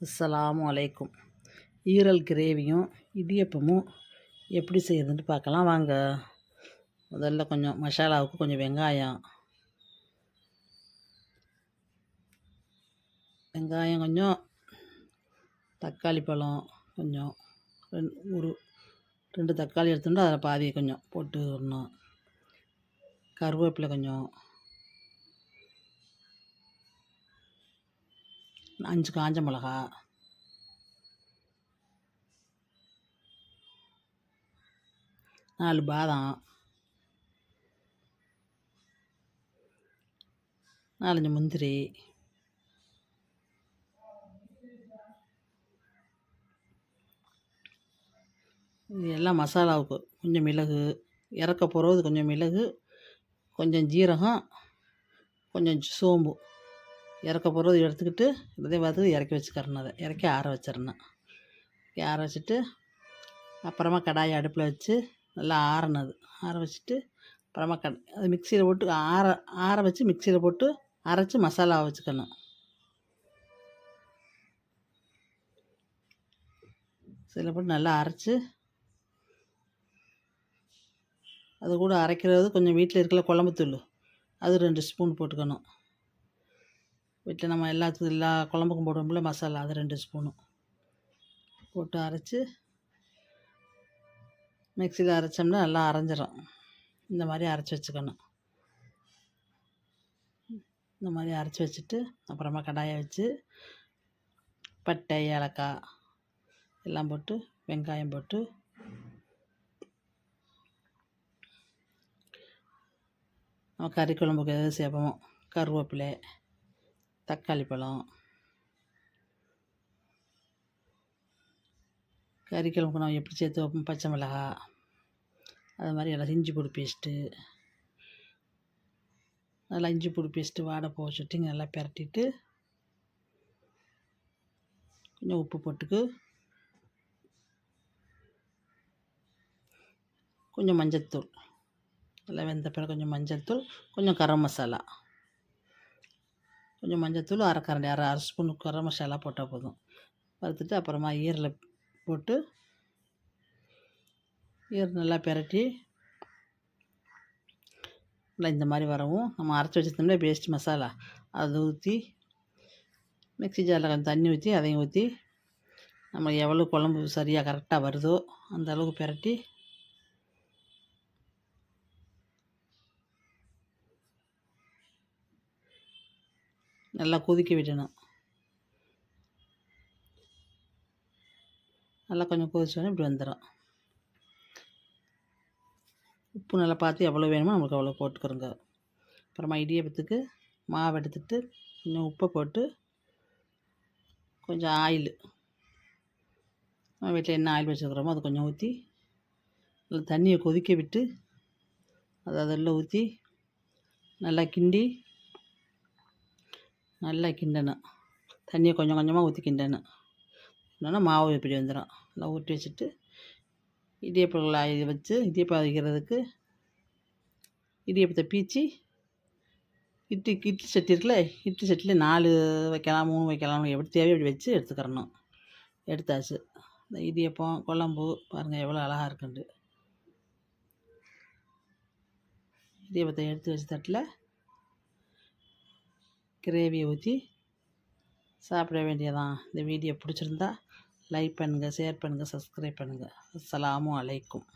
அஸ்லாம் அலைக்கும். ஈரல் கிரேவியும் இடியப்பமும் எப்படி செய்யறதுன்ட்டு பார்க்கலாம். வாங்க. முதல்ல கொஞ்சம் மசாலாவுக்கு கொஞ்சம் வெங்காயம். வெங்காயம் கொஞ்சம் தக்காளி பழம் கொஞ்சம் ரெண்டு ஒரு ரெண்டு தக்காளி எடுத்துட்டு அதில் பாதி கொஞ்சம் போட்டு விடணும். கருவேப்பிலை கொஞ்சம். அஞ்சு காஞ்ச மிளகா. நாலு பாதாம். நாலஞ்சு முந்திரி. இது எல்லாம் மசாலாவுக்கு கொஞ்சம் மிளகு. இறக்க போகிறது கொஞ்சம் மிளகு கொஞ்சம் ஜீரகம் கொஞ்சம் சோம்பு. இறக்க போகிறது எடுத்துக்கிட்டு இதே பார்த்து இறக்கி வச்சுக்கிறணும் அதை. இறக்கி ஆற வச்சிடணும் ஆற வச்சுட்டு அப்புறமா கடாயை அடுப்பில் வச்சு நல்லா ஆறினது ஆற வச்சுட்டு அப்புறமா கட் அது மிக்சியில் போட்டு ஆற ஆற வச்சு மிக்சியில் போட்டு அரைச்சி மசாலா வச்சுக்கணும். சில போட்டு நல்லா அரைச்சி அது கூட அரைக்கிறது கொஞ்சம் வீட்டில் இருக்கிற குழம்புத்தூள் அது ரெண்டு ஸ்பூன் போட்டுக்கணும். வீட்டில் நம்ம எல்லாத்துக்கும் எல்லா குழம்புக்கும் போடுவோம்ல மசாலா அது ரெண்டு ஸ்பூனு. போட்டு அரைச்சி மிக்சியில் அரைச்சோம்னா நல்லா அரைஞ்சிரும். இந்த மாதிரி அரைச்சி வச்சுக்கணும். இந்த மாதிரி அரைச்சி வச்சுட்டு அப்புறமா கடாயை வச்சு பட்டை ஏலக்காய் எல்லாம் போட்டு வெங்காயம் போட்டு நம்ம கறி குழம்புக்கு எது சேர்ப்போமோ கருவேப்பிலை தக்காளி பழம் கறி குழம்புக்கு நம்ம எப்படி சேர்த்து வைப்போம் பச்சை மிளகா அது மாதிரி எல்லாம் இஞ்சி பொடி பேஸ்ட்டு நல்லா இஞ்சி பொடி பேஸ்ட்டு வாடை போக சுட்டி நல்லா பெரட்டிட்டு கொஞ்சம் உப்பு போட்டுக்கு கொஞ்சம் மஞ்சள்தூள் நல்லா வெந்த பிறகு கொஞ்சம் மஞ்சள் தூள் கொஞ்சம் கரம் மசாலா. கொஞ்சம் மஞ்சத்தூள் அரை அரை அரை ஸ்பூன் கரம் மசாலா போட்டால் போதும். வறுத்துட்டு அப்புறமா ஈரில் போட்டு ஈர நல்லா பெரட்டி நல்லா இந்த மாதிரி வரவும். நம்ம அரைச்சி வச்சிருந்தோம்னா பேஸ்ட் மசாலா. அதை ஊற்றி மிக்ஸி ஜாரில் கொஞ்சம் தண்ணி ஊற்றி அதையும் ஊற்றி நம்ம எவ்வளோ குழம்பு சரியாக கரெக்டாக வருதோ அந்த அளவுக்கு பெரட்டி நல்லா கொதிக்க விடணும். நல்லா கொஞ்சம் கொதிச்சோடனே இப்படி வந்துடும் உப்பு நல்லா பார்த்து எவ்வளோ வேணுமோ நம்மளுக்கு அவ்வளோ போட்டுக்கிறோங்க. அப்புறமா இடியப்பத்துக்கு மாவு எடுத்துட்டு கொஞ்சம் உப்பை போட்டு கொஞ்சம் ஆயில். நம்ம வீட்டில் என்ன ஆயில் வச்சுருக்கிறோமோ அதை கொஞ்சம் ஊற்றி நல்லா தண்ணியை கொதிக்க விட்டு அதை அதில் ஊற்றி நல்லா கிண்டி நல்லா கிண்டணும் தண்ணியை கொஞ்சம் கொஞ்சமாக ஊற்றி கிண்டணும் இல்லைன்னா மாவு இப்படி வந்துடும் நல்லா ஊற்றி வச்சுட்டு இடியப்பங்களை இது வச்சு இடியப்பம் வைக்கிறதுக்கு இடியப்பத்தை பீச்சி இட்லி இட்லி சட்டி இருக்குல்ல இட்லி சட்டியில் நாலு வைக்கலாம் மூணு வைக்கலாம் எப்படி தேவையோ அப்படி வச்சு எடுத்துக்கிறணும். எடுத்தாச்சு. இந்த இடியப்பம் குழம்பு பாருங்கள் எவ்வளோ அழகாக இருக்குண்டு இடியப்பத்தை எடுத்து வச்சு தட்டில் கிரேவியை ஊற்றி சாப்பிட வேண்டியதான் இந்த வீடியோ பிடிச்சிருந்தா லைக் பண்ணுங்கள் ஷேர் பண்ணுங்கள் சப்ஸ்கிரைப் பண்ணுங்கள் அஸ்ஸலாமு அலைக்கும்.